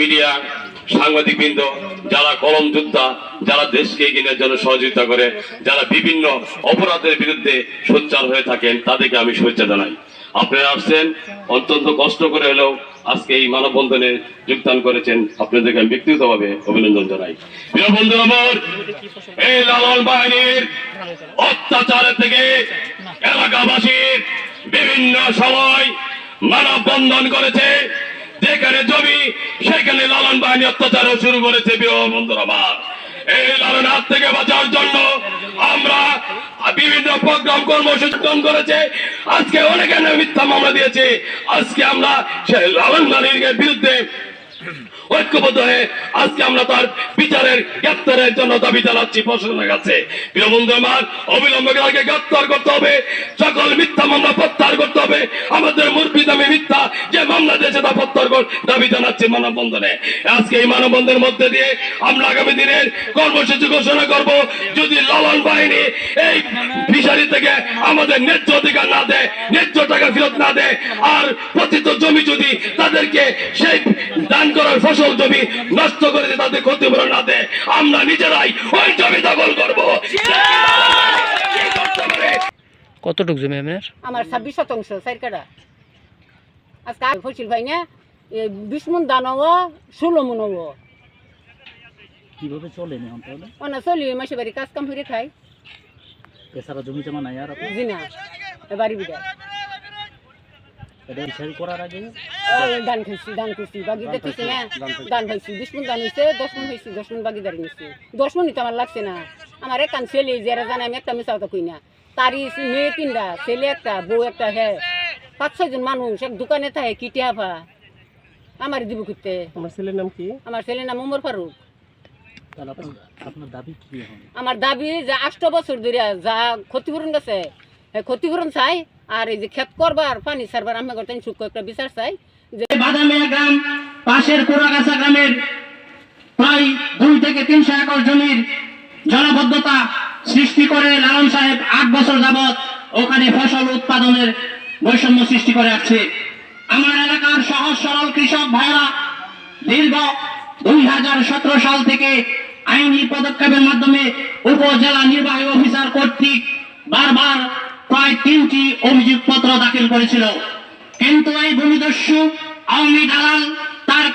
Media সাংবাদিক বৃন্দ যারা কলম যোদ্ধা, যারা দেশকে এগিয়ে জন্য সহযোগিতা করে, যারা বিভিন্ন অপরাধের বিরুদ্ধে সোচ্চার হয়ে থাকেন, তাদেরকে আমি শুভেচ্ছা জানাই। আপনারা আসছেন, অত্যন্ত কষ্ট করে হলেও আজকে এই মানববন্ধনে যোগদান করেছেন। আপনাদেরকে আমি ব্যক্তিগতভাবে অভিনন্দন জানাই। বন্ধু আমার, এই লালন বাহিনীর অত্যাচারের থেকে এলাকাবাসীর বিভিন্ন সময় মানববন্ধন করেছে। যেখানে জমি, সেখানে লালন বাহিনী অত্যাচারও শুরু করেছে প্রিয় বন্ধুরা আমার। এই লালন হাত থেকে বাঁচার জন্য আমরা বিভিন্ন প্রোগ্রাম কর্মসূচি গ্রহণ করেছে। আজকে অনেকে মিথ্যা মামলা দিয়েছে। আজকে আমরা সেই লালন বাহিনীর বিরুদ্ধে ঐক্যবদ্ধ হয়ে আজকে আমরা তার বিচারের গ্রেপ্তারের জন্য দাবি জানাচ্ছি, প্রশাসনের কাছে। প্রিয় বন্ধু আমার, অবিলম্বে তাকে গ্রেপ্তার করতে হবে। সকল মিথ্যা মামলা প্রত্যাহার করতে হবে। দিয়েছে তা প্রত্যাহার দাবি জানাচ্ছি মানববন্ধনে। আজকে এই মানববন্ধনের মধ্যে দিয়ে আমরা আগামী দিনের কর্মসূচি ঘোষণা করব। যদি লালন বাহিনী এই ফিশারি থেকে আমাদের ন্যায্য অধিকার না দেয় ন্যায্য টাকা ফেরত না দেয় আর পতিত জমি যদি তাদেরকে সেই দান করার ফসল জমি নষ্ট করে দিয়ে তাদের ক্ষতিপূরণ না দেয় আমরা নিজেরাই ওই জমি দখল করব। কতটুক জমি আপনার? আমার ছাব্বিশ শতাংশ কাটা আজকে ফসিল ভাই না বিশ মন দান হব ষোলো মন হব কীভাবে চলেন এখন তাহলে অনা চলি মাসে বাড়ি কাজ কাম করে খাই। এছাড়া জমি জমা নাই আর জি না বাড়ি বিড়া এটা বিচারি করার আগে? ওই ধান খাইছি ধান করছি বাগি দেখতেছি না ধান খাইছি। বিশ মন ধান হয়েছে দশ মন হয়েছে দশ মন বাগিদারি নিচ্ছি দশ মনই তো আমার লাগছে না। আমার ছেলে যারা জানে আমি একটা মিশাও তো কই না। তারই মেয়ে তিনটা ছেলে একটা বউ একটা হ্যাঁ। পাঁচ ছয়জন মানুষ এক দোকানে থাকে কিটে হাফা আমার দিব করতে আমার ছেলের নাম কি? আমার ছেলের নাম ওমর ফারুক। তাহলে আপনার আপনার দাবি কি এখন? আমার দাবি যে আষ্ট বছর ধরে যা ক্ষতিপূরণ গেছে ক্ষতিপূরণ চাই আর এই যে ক্ষেত করবার পানি সারবার আমি করতেন সূক্ষ্ম একটা বিচার চাই যে বাদামিয়া গ্রাম পাশের কোরাগাছা গ্রামের প্রায় দুই থেকে তিনশো একর জমির জলাবদ্ধতা সৃষ্টি করে লালন সাহেব আট বছর যাবৎ ওখানে ফসল উৎপাদনের বৈষম্য সৃষ্টি করে আসছে আমার এলাকার সহজ সরল কৃষক ভাইরা দীর্ঘ দুই হাজার সতেরো সাল থেকে আইনি পদক্ষেপের মাধ্যমে উপজেলা নির্বাহী অফিসার কর্তৃক বারবার প্রায় তিনটি অভিযোগপত্র দাখিল করেছিল। কিন্তু এই ভূমিদস্যু আওয়ামী দালাল তার